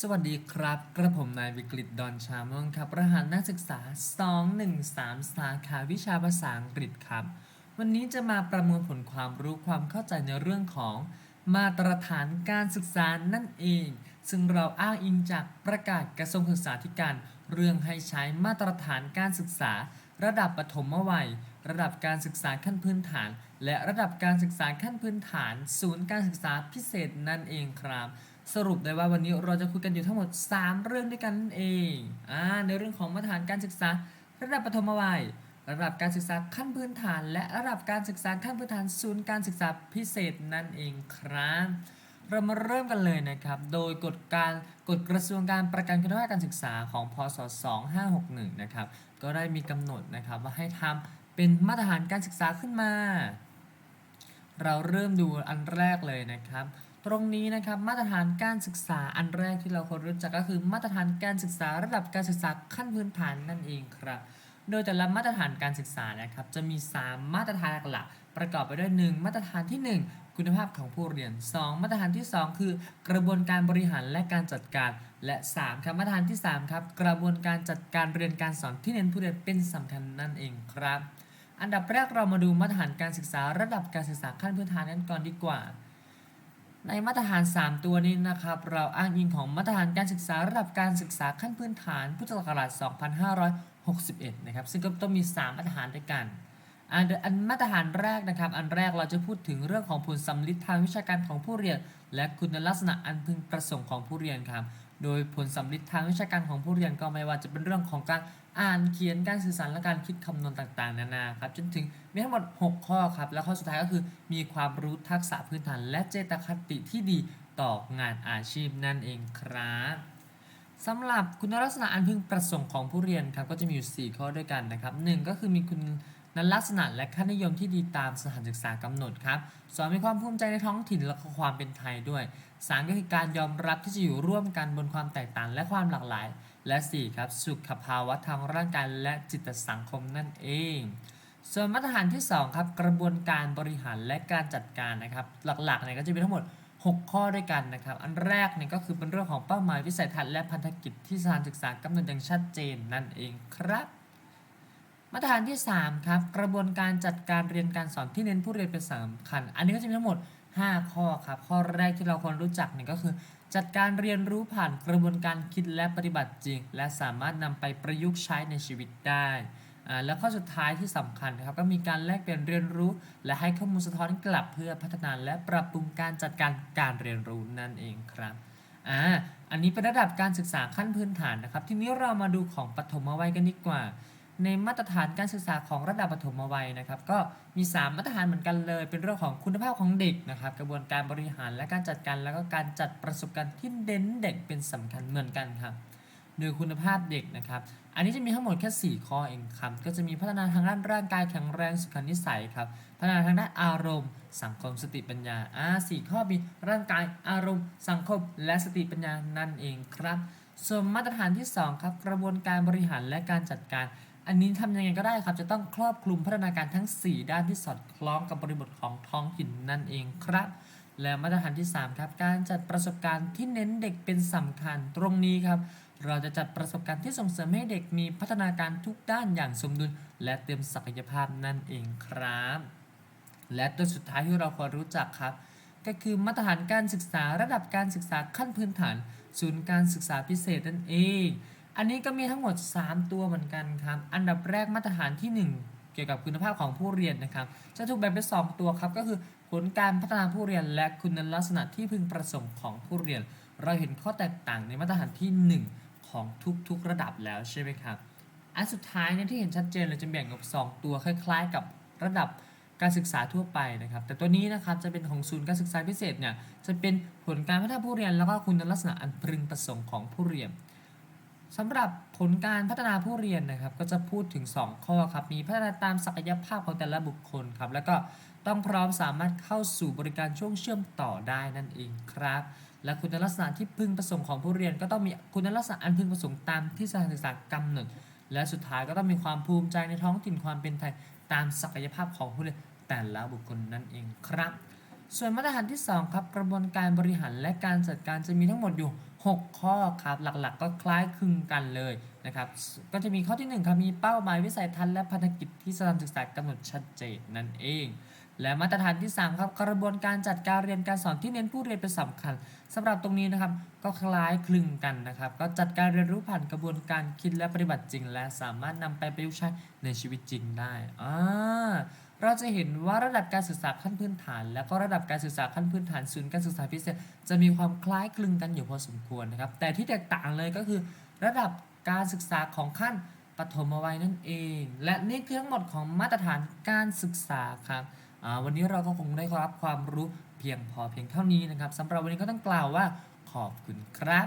สวัสดีครับ กระผมนายวิกฤตดอนชามงครับ รหัสนักศึกษา 213 สาขาวิชาภาษาอังกฤษครับ วันนี้จะมาประมวลผลความรู้ความเข้าใจในเรื่องของมาตรฐานการศึกษานั่นเอง ซึ่งเราอ้างอิงจากประกาศกระทรวงศึกษาธิการ เรื่องให้ใช้มาตรฐานการศึกษา ระดับปฐมวัย ระดับการศึกษาขั้นพื้นฐาน และระดับการศึกษาขั้นพื้นฐาน ศูนย์การศึกษาพิเศษนั่นเองครับ สรุปได้ว่าวันนี้เราจะคุยกันอยู่ทั้งหมด 3 เรื่องด้วยกันนั่นเองอ่าในเรื่องของมาตรฐานการศึกษา ระดับปฐมวัย ระดับการศึกษาขั้นพื้นฐาน และระดับการศึกษาขั้นพื้นฐานศูนย์การศึกษาพิเศษนั่นเองครับเรามาเริ่มกันเลยนะครับ โดยกฎการกฎกระทรวงการประกันคุณภาพการศึกษาของ พศ 2561 นะครับ ก็ได้มีกำหนดนะครับว่าให้ทำเป็นมาตรฐานการศึกษาขึ้นมา เราเริ่มดูอันแรกเลยนะครับ ตรงนี้นะครับมาตรฐานการศึกษาอันแรกที่เราควรรู้จักก็คือมาตรฐานการศึกษาระดับการศึกษาขั้นพื้นฐานนั่นเองครับ โดยแต่ละมาตรฐานการศึกษานะครับจะมี 3 มาตรฐานหลักๆประกอบไปด้วย 1 มาตรฐานที่ 1 คุณภาพของผู้เรียน 2 มาตรฐานที่ 2 คือกระบวนการบริหารและการจัดการ และ3ครับมาตรฐานที่3ครับกระบวนการจัดการเรียนการสอนที่เน้นผู้เรียนเป็นสำคัญนั่นเองครับ อันดับแรกเรามาดูมาตรฐานการศึกษาระดับการศึกษาขั้นพื้นฐานนั้นก่อนดีกว่า ในมาตรฐาน 3 ตัวนี้นะครับ เราอ้างอิงของมาตรฐานการศึกษาระดับการศึกษาขั้นพื้นฐานพุทธศักราช 2561 นะครับ ซึ่งก็ต้องมี 3 มาตรฐานด้วยกันอันอันมาตรฐานแรกนะครับ อันแรกเราจะพูดถึงเรื่องของผลสำลิดทางวิชาการของผู้เรียน และคุณลักษณะอันพึงประสงค์ของผู้เรียนครับ โดยผลสำลิดทางวิชาการของผู้เรียนก็ไม่ว่าจะเป็นเรื่องของการอ่านเขียนการสื่อสารและการคิดคำนวณต่างๆ นานาครับจนถึงมีทั้งหมด 6 ข้อครับ แล้วข้อสุดท้ายก็คือ มีความรู้ทักษะพื้นฐาน และเจตคติที่ดีต่องานอาชีพนั่นเองครับสำหรับคุณลักษณะอันพึงประสงค์ของผู้เรียนครับก็จะมีอยู่ 4 ข้อด้วยกันนะครับหนึ่งก็คือมีคุณ นั้นลักษณะและค่านิยมที่ดีตามสถานศึกษากำหนดครับสองมีความภูมิใจในท้องถิ่นและความเป็นไทยด้วยสามก็คือการยอมรับที่จะอยู่ร่วมกันบนความแตกต่างและความหลากหลาย และ4ครับสุขภาวะทางร่างกายและจิตสังคมนั่นเอง ส่วนมาตรฐานที่ 2 ครับกระบวนการบริหารและการจัดการนะครับหลักๆเนี่ยก็จะมีทั้งหมด 6 ข้อด้วยกันนะครับอันแรกเนี่ยก็คือเป็นเรื่องของเป้าหมายวิสัยทัศน์และพันธกิจที่สถานศึกษากำหนดอย่างชัดเจนนั่นเองครับ มาตรฐานที่ 3 ครับ กระบวนการจัดการเรียนการสอนที่เน้นผู้เรียนเป็นสำคัญ อันนี้ก็จะมีทั้งหมด 5 ข้อครับ ข้อแรกที่เราควรรู้จักเนี่ยก็คือ จัดการเรียนรู้ผ่านกระบวนการคิดและปฏิบัติจริง และสามารถนำไปประยุกต์ใช้ในชีวิตได้แล้วข้อสุดท้ายที่สำคัญนะครับก็มีการแลกเปลี่ยนเรียนรู้ และให้ข้อมูลสะท้อนกลับเพื่อพัฒนาและปรับปรุงการจัดการการเรียนรู้นั่นเองครับอ่าอันนี้เป็นระดับการศึกษาขั้นพื้นฐานนะครับ ทีนี้เรามาดูของปฐมวัยกันดีกว่า ในมาตรฐานการศึกษาของระดับปฐมวัยนะครับ ก็มี 3 มาตรฐานเหมือนกันเลย เป็นเรื่องของคุณภาพของเด็กนะครับ กระบวนการบริหารและการจัดการแล้วก็การจัดประสบการณ์ที่เน้นเด็กเป็นสำคัญเหมือนกันครับโดยคุณภาพเด็กนะครับ อันนี้จะมีทั้งหมดแค่ 4 ข้อเองครับ ก็จะมีพัฒนาทางด้านร่างกายแข็งแรงสุขนิสัยครับ พัฒนาทางด้านอารมณ์ สังคมสติปัญญา อ่าสี่ข้อมีร่างกายอารมณ์ สังคมและสติปัญญานั่นเองครับ ส่วนมาตรฐานที่ 2 ครับ กระบวนการบริหารและการจัดการ อันนี้ทำยังไงก็ได้ครับ จะต้องครอบคลุมพัฒนาการทั้ง 4 ด้านที่สอดคล้องกับบริบทของท้องถิ่นนั่นเองครับ และมาตรฐานที่ 3 ครับ การจัดประสบการณ์ที่เน้นเด็กเป็นสำคัญตรงนี้ครับ เราจะจัดประสบการณ์ที่ส่งเสริมให้เด็กมีพัฒนาการทุกด้านอย่างสมดุล และเต็มศักยภาพนั่นเองครับ และตัวสุดท้ายที่เราควรรู้จักครับ ก็คือมาตรฐานการศึกษาระดับการศึกษาขั้นพื้นฐาน ศูนย์การศึกษาพิเศษนั่นเอง อันนี้ก็มีทั้งหมด 3 ตัวเหมือนกันครับ อันดับแรกมาตรฐานที่ 1 เกี่ยวกับคุณภาพของผู้เรียนนะครับ จะถูกแบ่งเป็น 2 ตัวครับ ก็คือผลการพัฒนาผู้เรียนและคุณลักษณะที่พึงประสงค์ของผู้เรียน เราเห็นข้อแตกต่างในมาตรฐานที่ 1 ของทุกๆระดับแล้วใช่ไหมครับ อันสุดท้ายเนี่ยที่เห็นชัดเจนเลยจะแบ่งกับ2ตัวคล้าย ๆ กับระดับการศึกษาทั่วไปนะครับ แต่ตัวนี้นะครับจะเป็นของศูนย์การศึกษาพิเศษเนี่ยจะเป็นผลการพัฒนาผู้เรียนแล้วก็คุณลักษณะอันพึงประสงค์ของผู้เรียน สำหรับผลการพัฒนาผู้เรียนนะครับ ก็จะพูดถึง 2 ข้อครับ มีพัฒนาตามศักยภาพของแต่ละบุคคลครับ แล้วก็ต้องพร้อมสามารถเข้าสู่บริการช่วงเชื่อมต่อได้นั่นเองครับ และคุณลักษณะที่พึงประสงค์ของผู้เรียน ก็ต้องมีคุณลักษณะอันพึงประสงค์ตามที่สถานศึกษากำหนด และสุดท้ายก็ต้องมีความภูมิใจในท้องถิ่นความเป็นไทย ตามศักยภาพของผู้เรียนแต่ละบุคคลนั่นเองครับ ส่วนมาตรฐานที่ 2 ครับ กระบวนการบริหารและการจัดการจะมีทั้งหมดอยู่ 6 ข้อครับ หลักๆ ก็คล้ายคลึงกันเลยนะครับ ก็จะมีข้อที่ 1 ครับ มีเป้าหมายวิสัยทัศน์และพันธกิจที่สถานศึกษากำหนดชัดเจนนั่นเอง และมาตรฐานที่ 3 ครับ กระบวนการจัดการเรียนการสอนที่เน้นผู้เรียนเป็นสำคัญสำหรับตรงนี้นะครับ ก็คล้ายคลึงกันนะครับ ก็จัดการเรียนรู้ผ่านกระบวนการคิดและปฏิบัติจริง และสามารถนำไปประยุกต์ใช้ในชีวิตจริงได้อ่า เราจะเห็นว่าระดับการศึกษาขั้นพื้นฐาน แล้วก็ระดับการศึกษาขั้นพื้นฐานศูนย์การศึกษาพิเศษ จะมีความคล้ายคลึงกันอยู่พอสมควรนะครับ แต่ที่แตกต่างเลยก็คือ ระดับการศึกษาของขั้นปฐมวัยนั่นเอง และนี่คือทั้งหมดของมาตรฐานการศึกษาครับวันนี้เราก็คงได้รับความรู้เพียงพอเพียงเท่านี้นะครับสำหรับวันนี้ก็ต้องกล่าวว่าขอบคุณครับ